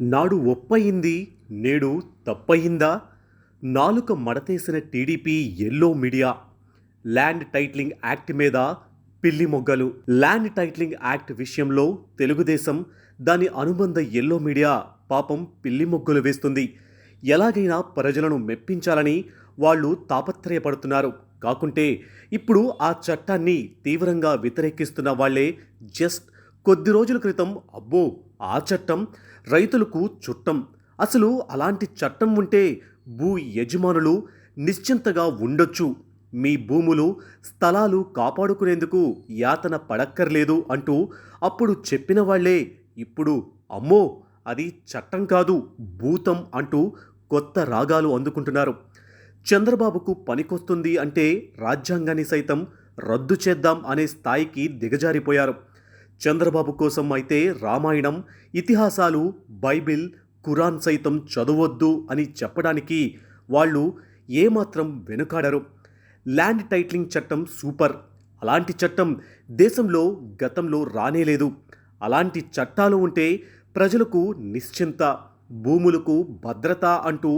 నాడు ఒప్పయింది నేడు తప్పయిందా? నాలుక మడతేసిన TDP yellow media land titling act మీద పిల్లి మొగ్గలు. ల్యాండ్ టైట్లింగ్ యాక్ట్ విషయంలో తెలుగుదేశం దాని అనుబంధ ఎల్లో మీడియా పాపం పిల్లి మొగ్గలు వేస్తుంది. ఎలాగైనా ప్రజలను మెప్పించాలని వాళ్ళు తాపత్రయపడుతున్నారు. కాకుంటే ఇప్పుడు ఆ చట్టాన్ని తీవ్రంగా వ్యతిరేకిస్తున్న వాళ్ళే జస్ట్ కొద్ది రోజుల క్రితం అబ్బో ఆ చట్టం రైతులకు చుట్టం. అసలు అలాంటి చట్టం ఉంటే భూ యజమానులు నిశ్చింతగా ఉండొచ్చు. మీ భూములు స్థలాలు కాపాడుకునేందుకు యాతన పడక్కర్లేదు అంటూ అప్పుడు చెప్పిన వాళ్ళే ఇప్పుడు అమ్మో అది చట్టం కాదు భూతం అంటూ కొత్త రాగాలు అందుకుంటున్నారు. చంద్రబాబుకు పనికొస్తుంది అంటే రాజ్యాంగాన్ని సైతం రద్దు చేద్దాం అనే స్థాయికి దిగజారిపోయారు. చంద్రబాబు కోసం అయితే రామాయణం ఇతిహాసాలు బైబిల్ ఖురాన్ సైతం చదవొద్దు అని చెప్పడానికి వాళ్ళు ఏమాత్రం వెనుకాడరు. ల్యాండ్ టైటిలింగ్ చట్టం సూపర్. అలాంటి చట్టం దేశంలో గతంలో రానేలేదు అలాంటి చట్టాలు ఉంటే ప్రజలకు నిశ్చింత భూములకు భద్రత అంటూ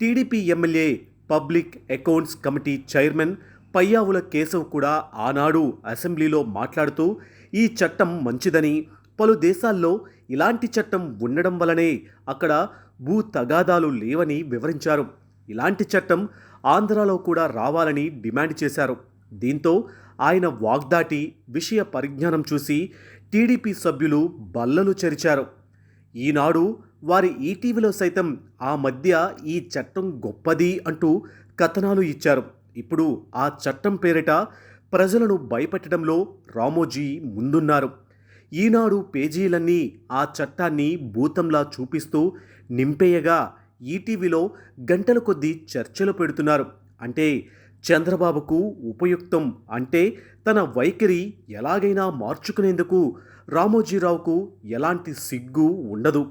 TDP MLA public accounts committee chairman Payyavula Keshav కూడా ఆనాడు అసెంబ్లీలో మాట్లాడుతూ ఈ చట్టం మంచిదని. పలు దేశాల్లో ఇలాంటి చట్టం ఉండడం వలనే అక్కడ భూ తగాదాలు లేవని వివరించారు. ఇలాంటి చట్టం ఆంధ్రాలో కూడా రావాలని డిమాండ్ చేశారు. దీంతో ఆయన వాగ్దాటి విషయ పరిజ్ఞానం చూసి టీడీపీ సభ్యులు బల్లలు చెరిచారు. ఈనాడు వారి ఈటీవీలో సైతం ఆ మధ్య ఈ చట్టం గొప్పది అంటూ కథనాలు ఇచ్చారు. ఇప్పుడు ఆ చట్టం పేరిట ప్రజలను భయపెట్టడంలో రామోజీ ముందున్నారు. ఈనాడు పేజీలన్నీ ఆ చట్టాన్ని భూతంలా చూపిస్తూ నింపేయగా ఈటీవీలో గంటల కొద్దీ చర్చలు పెడుతున్నారు. అంటే చంద్రబాబుకు ఉపయుక్తం అంటే తన వైఖరి ఎలాగైనా మార్చుకునేందుకు రామోజీరావుకు ఎలాంటి సిగ్గు ఉండదు.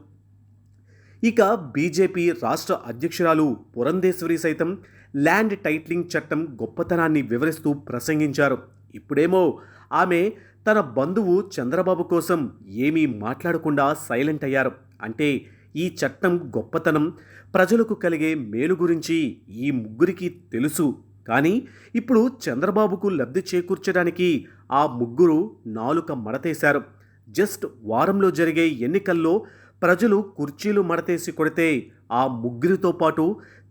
ఇక బీజేపీ రాష్ట్ర అధ్యక్షురాలు పురంధేశ్వరి సైతం ల్యాండ్ టైటిలింగ్ చట్టం గొప్పతనాన్ని వివరిస్తూ ప్రసంగించారు. ఇప్పుడేమో ఆమె తన బంధువు చంద్రబాబు కోసం ఏమీ మాట్లాడకుండా సైలెంట్ అయ్యారు. అంటే ఈ చట్టం గొప్పతనం ప్రజలకు కలిగే మేలు గురించి ఈ ముగ్గురికి తెలుసు. కానీ ఇప్పుడు చంద్రబాబుకు లబ్ధి చేకూర్చడానికి ఆ ముగ్గురు నాలుక మడతేశారు. జస్ట్ వారంలో జరిగే ఎన్నికల్లో ప్రజలు కుర్చీలు మడతేసి కొడితే ఆ ముగ్గురితో పాటు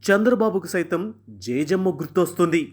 చంద్రబాబుకు సైతం జేజమ్మ గుర్తొస్తుంది.